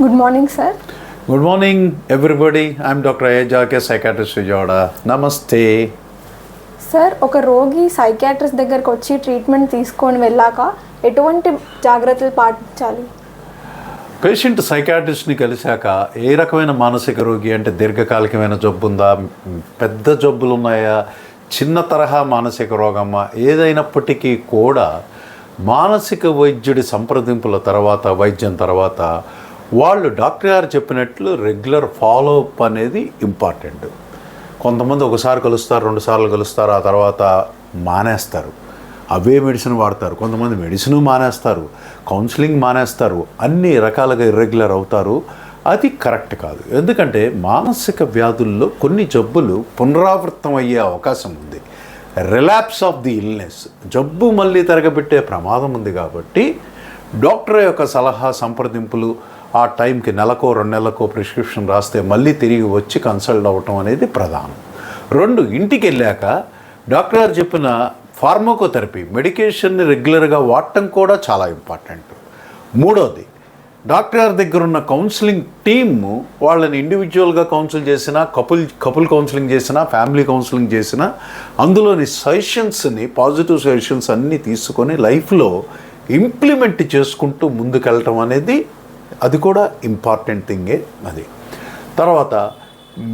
Good morning sir good morning everybody I'm doctor అయ్యజాకే psychiatrist Vijayawada నమస్తే sir ఒక రోగి psychiatrist దగ్గరకు వచ్చి ట్రీట్మెంట్ తీసుకొని వెళ్ళాక ఎటువంటి జాగ్రత్తలు పాటించాలి? పేషెంట్ సైకాట్రిస్ట్ని కలిశాక ఏ రకమైన మానసిక రోగి అంటే దీర్ఘకాలికమైన జబ్బు ఉందా పెద్ద జబ్బులు ఉన్నాయా చిన్న తరహా మానసిక రోగమా? ఏదైనప్పటికీ కూడా మానసిక వైద్యుడి సంప్రదింపుల తర్వాత వైద్యం తర్వాత వాళ్ళు డాక్టర్ గారు చెప్పినట్లు రెగ్యులర్ ఫాలో అప్ అనేది ఇంపార్టెంట్. కొంతమంది ఒకసారి కలుస్తారు రెండుసార్లు కలుస్తారు ఆ తర్వాత మానేస్తారు. అవే మెడిసిన్ వాడతారు. కొంతమంది మెడిసిన్ మానేస్తారు కౌన్సిలింగ్ మానేస్తారు అన్ని రకాలుగా ఇర్రెగ్యులర్ అవుతారు. అది కరెక్ట్ కాదు. ఎందుకంటే మానసిక వ్యాధుల్లో కొన్ని జబ్బులు పునరావృతం అయ్యే అవకాశం ఉంది. Relapse of the illness. జబ్బు మళ్ళీ తరగబెట్టే ప్రమాదం ఉంది కాబట్టి డాక్టర్ యొక్క సలహా సంప్రదింపులు ఆ టైంకి నెలకో రెండు నెలలకో ప్రిస్క్రిప్షన్ రాస్తే మళ్ళీ తిరిగి వచ్చి కన్సల్ట్ అవ్వటం అనేది ప్రధానం. రెండు ఇంటికి వెళ్ళాక డాక్టర్ గారు చెప్పిన ఫార్మకోథెరపీ మెడికేషన్ని రెగ్యులర్గా వాడటం కూడా చాలా ఇంపార్టెంట్. మూడోది డాక్టర్ గారి దగ్గర ఉన్న కౌన్సిలింగ్ టీమ్ వాళ్ళని ఇండివిజువల్గా కౌన్సిల్ చేసినా కపుల్ కపుల్ కౌన్సిలింగ్ చేసినా ఫ్యామిలీ కౌన్సిలింగ్ చేసినా అందులోని సజెషన్స్ని పాజిటివ్ సజెషన్స్ అన్నీ తీసుకొని లైఫ్లో ఇంప్లిమెంట్ చేసుకుంటూ ముందుకెళ్ళటం అనేది అది కూడా ఇంపార్టెంట్ థింగే అది. తర్వాత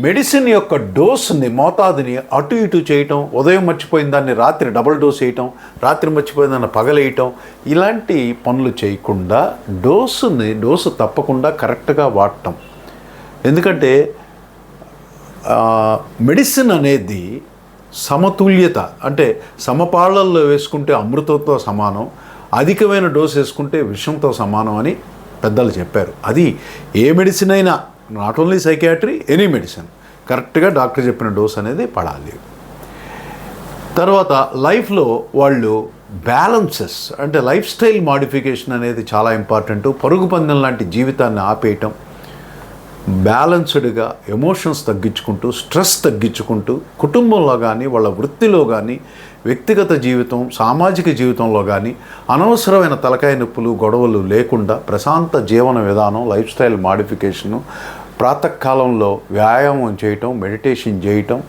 మెడిసిన్ యొక్క డోస్ని మోతాదుని అటు ఇటు చేయటం ఉదయం మర్చిపోయిన దాన్ని రాత్రి డబల్ డోస్ వేయటం రాత్రి మర్చిపోయిన దాన్ని పగలేయటం ఇలాంటి పనులు చేయకుండా డోసుని డోసు తప్పకుండా కరెక్ట్గా వాడటం. ఎందుకంటే మెడిసిన్ అనేది సమతుల్యత అంటే సమపాళ్ళల్లో వేసుకుంటే అమృతంతో సమానం అధికమైన డోస్ వేసుకుంటే విషంతో సమానం అని పెద్దలు చెప్పారు. అది ఏ మెడిసిన్ అయినా not only psychiatry any medicine. కరెక్ట్గా డాక్టర్ చెప్పిన డోస్ అనేది పడాలి. తర్వాత లైఫ్లో వాళ్ళు బ్యాలెన్సెస్ అంటే లైఫ్ స్టైల్ మాడిఫికేషన్ అనేది చాలా ఇంపార్టెంట్. పరుగు పందెం లాంటి జీవితాన్ని ఆపేయటం బ్యాలెన్స్డ్గా ఎమోషన్స్ తగ్గించుకుంటూ స్ట్రెస్ తగ్గించుకుంటూ కుటుంబంలో కానీ వాళ్ళ వృత్తిలో కానీ వ్యక్తిగత జీవితం సామాజిక జీవితంలో కానీ అనవసరమైన తలకాయ నొప్పులు గొడవలు లేకుండా ప్రశాంత జీవన విధానం లైఫ్ స్టైల్ మాడిఫికేషను ప్రాతకాలంలో వ్యాయామం చేయటం మెడిటేషన్ చేయటం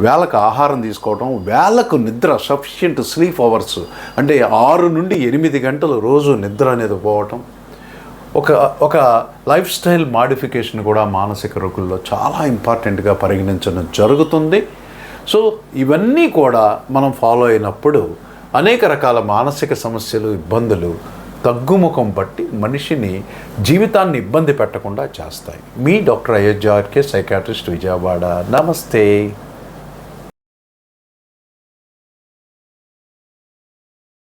వేళకు ఆహారం తీసుకోవటం వేళకు నిద్ర సఫిషియంట్ స్లీప్ అవర్స్ అంటే ఆరు నుండి ఎనిమిది గంటలు రోజు నిద్ర అనేది పోవటం. ఒక ఒక లైఫ్ స్టైల్ మాడిఫికేషన్ కూడా మానసిక రోగుల్లో చాలా ఇంపార్టెంట్గా పరిగణించడం జరుగుతుంది. సో ఇవన్నీ కూడా మనం ఫాలో అయినప్పుడు అనేక రకాల మానసిక సమస్యలు ఇబ్బందులు తగ్గుముఖం బట్టి మనిషిని జీవితాన్ని ఇబ్బంది పెట్టకుండా చేస్తాయి. మీ doctor Ayodhya RK psychiatrist Vijayawada. నమస్తే.